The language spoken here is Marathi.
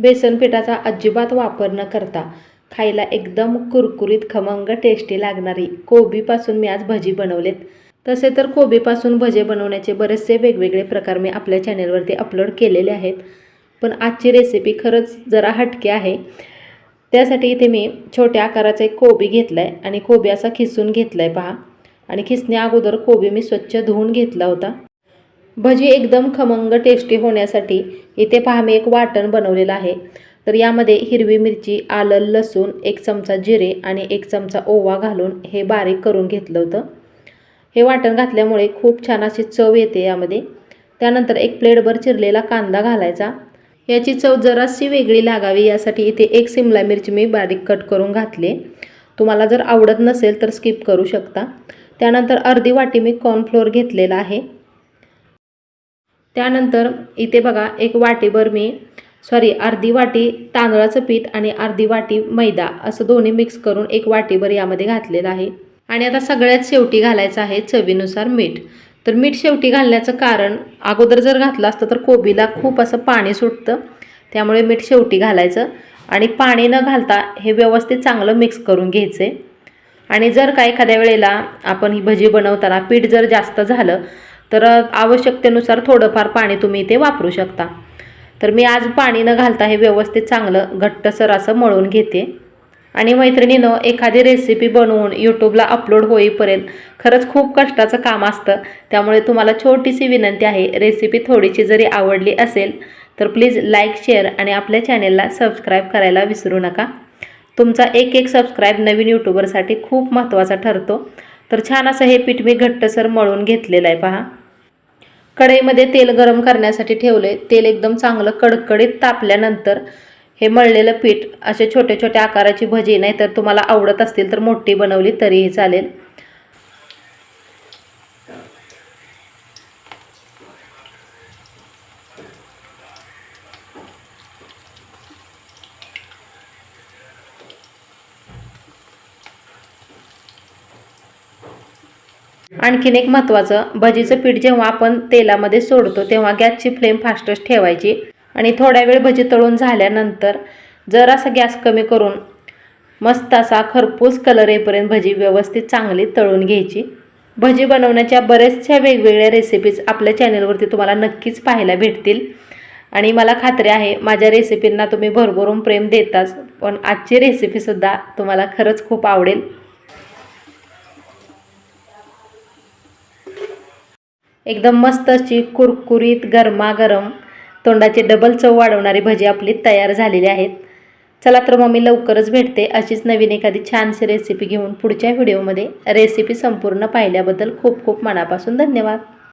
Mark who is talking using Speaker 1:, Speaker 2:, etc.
Speaker 1: बेसन पिठाचा अजिबात वापर न करता खायला एकदम कुरकुरीत खमंग टेस्टी लागणारी कोबीपासून मी आज भजी बनवलेत. तसे तर कोबीपासून भजे बनवण्याचे बरेचसे वेगवेगळे प्रकार मी आपल्या चॅनेलवरती अपलोड केलेले आहेत. पण आजची रेसिपी खरंच जरा हटके आहे. त्यासाठी इथे मी छोट्या आकाराचा एक कोबी घेतला आहे आणि कोबी असा खिसून घेतला आहे पहा. आणि खिसण्या अगोदर कोबी मी स्वच्छ धुवून घेतला होता. भजी एकदम खमंग टेस्टी होण्यासाठी इथे पहा मी एक वाटण बनवलेलं आहे. तर यामध्ये हिरवी मिरची आलं लसूण एक चमचा जिरे आणि एक चमचा ओवा घालून हे बारीक करून घेतलं होतं. हे वाटण घातल्यामुळे खूप छान अशी चव येते यामध्ये. त्यानंतर एक प्लेटभर चिरलेला कांदा घालायचा. याची चव जराशी वेगळी लागावी यासाठी इथे एक सिमला मिरची मी बारीक कट करून घातली. तुम्हाला जर आवडत नसेल तर स्किप करू शकता. त्यानंतर अर्धी वाटी मी कॉर्नफ्लोअर घेतलेला आहे. त्यानंतर इथे बघा एक वाटीभर मी सॉरी अर्धी वाटी तांदळाचं पीठ आणि अर्धी वाटी मैदा असं दोन्ही मिक्स करून एक वाटीभर यामध्ये घातलेलं आहे. आणि आता सगळ्यात शेवटी घालायचं आहे चवीनुसार मीठ. तर मीठ शेवटी घालण्याचं कारण अगोदर जर घातलं असतं तर कोबीला खूप असं पाणी सुटतं त्यामुळे मीठ शेवटी घालायचं. आणि पाणी न घालता हे व्यवस्थित चांगलं मिक्स करून घ्यायचे. आणि जर का एखाद्या वेळेला आपण ही भजी बनवताना पीठ जर जास्त झालं तर आवश्यकतेनुसार थोडंफार पाणी तुम्ही इथे वापरू शकता. तर मी आज पाणी न घालता हे व्यवस्थित चांगलं घट्टसर असं मळून घेते. आणि मैत्रिणीनं एखादी रेसिपी बनवून यूट्यूबला अपलोड होईपर्यंत खरंच खूप कष्टाचं काम असतं. त्यामुळे तुम्हाला छोटीशी विनंती आहे रेसिपी थोडीशी जरी आवडली असेल तर प्लीज लाईक शेअर आणि आपल्या चॅनेलला सबस्क्राईब करायला विसरू नका. तुमचा एक एक सबस्क्राईब नवीन यूट्यूबरसाठी खूप महत्त्वाचा ठरतो. तर छान असं हे पीठ मी घट्टसर मळून घेतलेलं आहे पहा. कढईमध्ये तेल गरम करण्यासाठी ठेवले तेल एकदम चांगलं कडकडीत तापल्यानंतर हे मळलेलं पीठ असे छोटे छोटे आकाराची भजी नाही तर तुम्हाला आवडत असतील तर मोठी बनवली तरीही चालेल. आणखीन एक महत्त्वाचं भजीचं पीठ जेव्हा आपण तेलामध्ये सोडतो तेव्हा गॅसची फ्लेम फास्टच ठेवायची. आणि थोड्या वेळ भजी तळून झाल्यानंतर जरासा गॅस कमी करून मस्त असा खरपूस कलर येईपर्यंत भजी व्यवस्थित चांगली तळून घ्यायची. भजी बनवण्याच्या बऱ्याचशा वेगवेगळ्या रेसिपीज आपल्या चॅनलवरती तुम्हाला नक्कीच पाहायला भेटतील. आणि मला खात्री आहे माझ्या रेसिपींना तुम्ही भरभरून प्रेम देताच पण आजची रेसिपीसुद्धा तुम्हाला खरंच खूप आवडेल. एकदम मस्त अशी कुरकुरीत गरमागरम तोंडाची डबल चव वाढवणारी भजी आपली तयार झालेली आहेत. चला तर मग मी लवकरच भेटते अशीच नवीन एखादी छानशी रेसिपी घेऊन पुढच्या व्हिडिओमध्ये रेसिपी संपूर्ण पाहिल्याबद्दल खूप खूप मनापासून धन्यवाद.